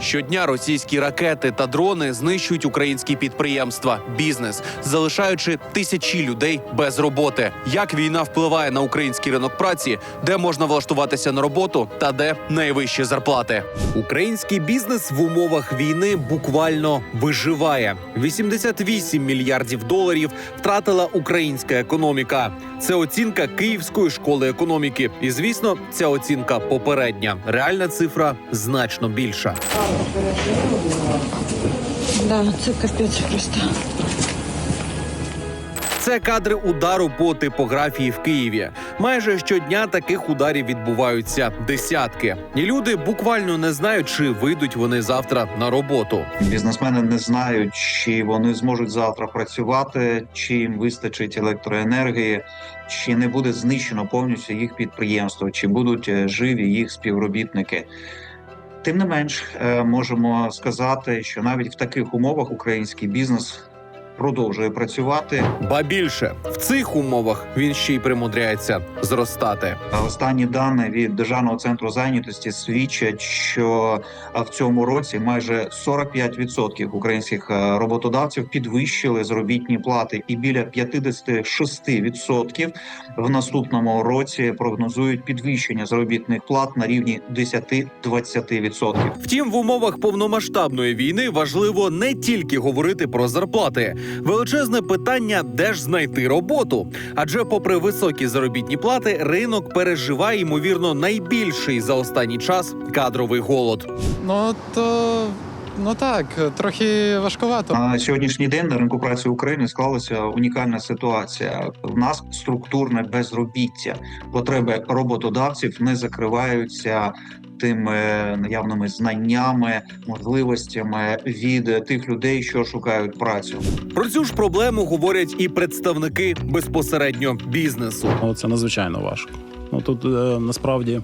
Щодня російські ракети та дрони знищують українські підприємства, бізнес, залишаючи тисячі людей без роботи. Як війна впливає на український ринок праці, де можна влаштуватися на роботу та де найвищі зарплати? Український бізнес в умовах війни буквально виживає. 88 мільярдів доларів втратила українська економіка. Це оцінка Київської школи економіки. І звісно, ця оцінка попередня. Реальна цифра значно більша. Да, це капець просто. Це кадри удару по типографії в Києві. Майже щодня таких ударів відбуваються десятки. І люди буквально не знають, чи вийдуть вони завтра на роботу. Бізнесмени не знають, чи вони зможуть завтра працювати, чи їм вистачить електроенергії, чи не буде знищено повністю їх підприємство, чи будуть е, живі їх співробітники. Тим не менш, е, можемо сказати, що навіть в таких умовах український бізнес продовжує працювати. Ба більше цих умовах він ще й примудряється зростати. Останні дані від державного центру зайнятості свідчать, що в цьому році майже 45% українських е, роботодавців підвищили заробітні плати, і біля 56% в наступному році прогнозують підвищення заробітних плат на рівні 10-20%. Втім, в умовах повномасштабної війни важливо не тільки говорити про зарплати. Величезне питання, де ж знайти роботу. Адже, попри високі заробітні плати, ринок переживає ймовірно найбільший за останній час кадровий голод. Ну то ну так, трохи важкувато. На сьогоднішній день на ринку праці України склалася унікальна ситуація. У нас структурне безробіття. Потреби роботодавців не закриваються тими наявними знаннями, можливостями від тих людей, що шукають працю. Про цю ж проблему говорять і представники безпосередньо бізнесу. Ну, це надзвичайно важко. Ну тут е, насправді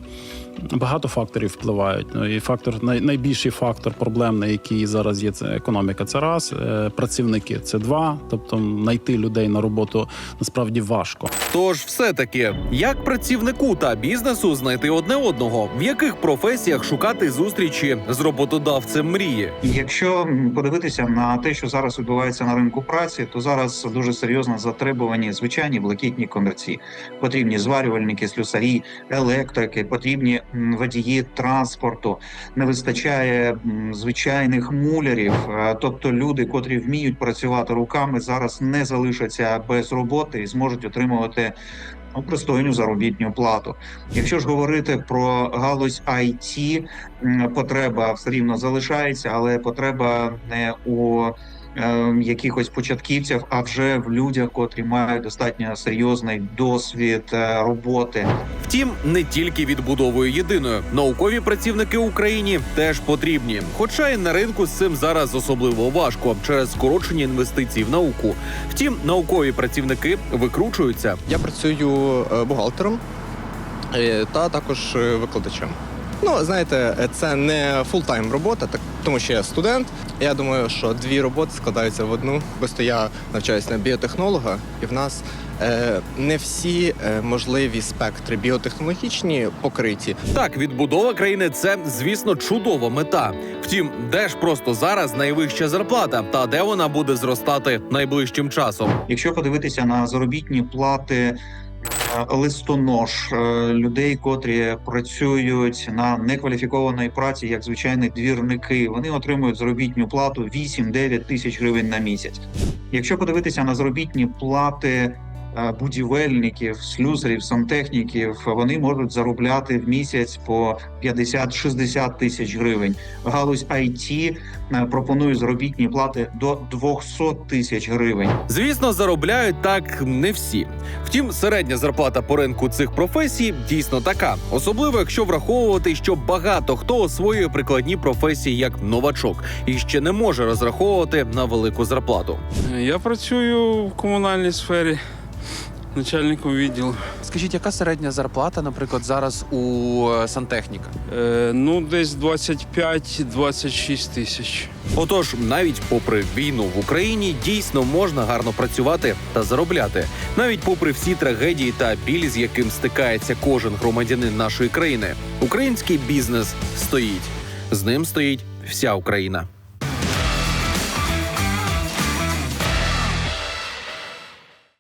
багато факторів впливають. Ну і фактор най, найбільший фактор проблемний, який зараз є, це економіка. Це раз е, працівники це два. Тобто знайти людей на роботу насправді важко. Тож, все таки, як працівнику та бізнесу знайти одне одного, в яких професіях шукати зустрічі з роботодавцем мрії? Якщо подивитися на те, що зараз відбувається на ринку праці, то зараз дуже серйозно затребувані звичайні блакитні комерці. Потрібні зварювальники, слюсарі, електрики, потрібні водії транспорту. Не вистачає звичайних мулярів, Е, тобто люди, котрі вміють працювати руками, зараз не залишаться без роботи і зможуть отримувати. ну, Пристойну заробітну плату. Якщо ж говорити про галузь IT, потреба все рівно залишається, але потреба не у якихось початківців, а вже в людях, котрі мають достатньо серйозний досвід е, роботи. Втім, не тільки відбудовою єдиною. Наукові працівники Україні теж потрібні. Хоча і на ринку з цим зараз особливо важко через скорочення інвестицій в науку. Втім, наукові працівники викручуються. Я працюю е, бухгалтером е, та також викладачем. Ну, знаєте, це не фултайм робота, так тому що я студент. Я думаю, що дві роботи складаються в одну. Просто я навчаюся на біотехнолога, і в нас е, не всі е, можливі спектри біотехнологічні покриті. Так, відбудова країни це, звісно, чудова мета. Втім, де ж просто зараз найвища зарплата, та де вона буде зростати найближчим часом. Якщо подивитися на заробітні плати листонож е, людей, котрі працюють на некваліфікованій праці, як звичайні двірники, вони отримують заробітну плату 8-9 тисяч гривень на місяць. Якщо подивитися на заробітні плати будівельників, слюсарів, сантехніків, вони можуть заробляти в місяць по 50-60 тисяч гривень. Галузь IT е, пропонує заробітні плати до 200 тисяч гривень. Звісно, заробляють так не всі. Втім, середня зарплата по ринку цих професій дійсно така, особливо якщо враховувати, що багато хто освоює прикладні професії як новачок і ще не може розраховувати на велику зарплату. Я працюю в комунальній сфері начальником відділу. Скажіть, яка середня зарплата, наприклад, зараз у е, сантехніка? Е, ну, десь 25-26 тисяч. Отож, навіть попри війну в Україні дійсно можна гарно працювати та заробляти, навіть попри всі трагедії та біль, з яким стикається кожен громадянин нашої країни, український бізнес стоїть. З ним стоїть вся Україна.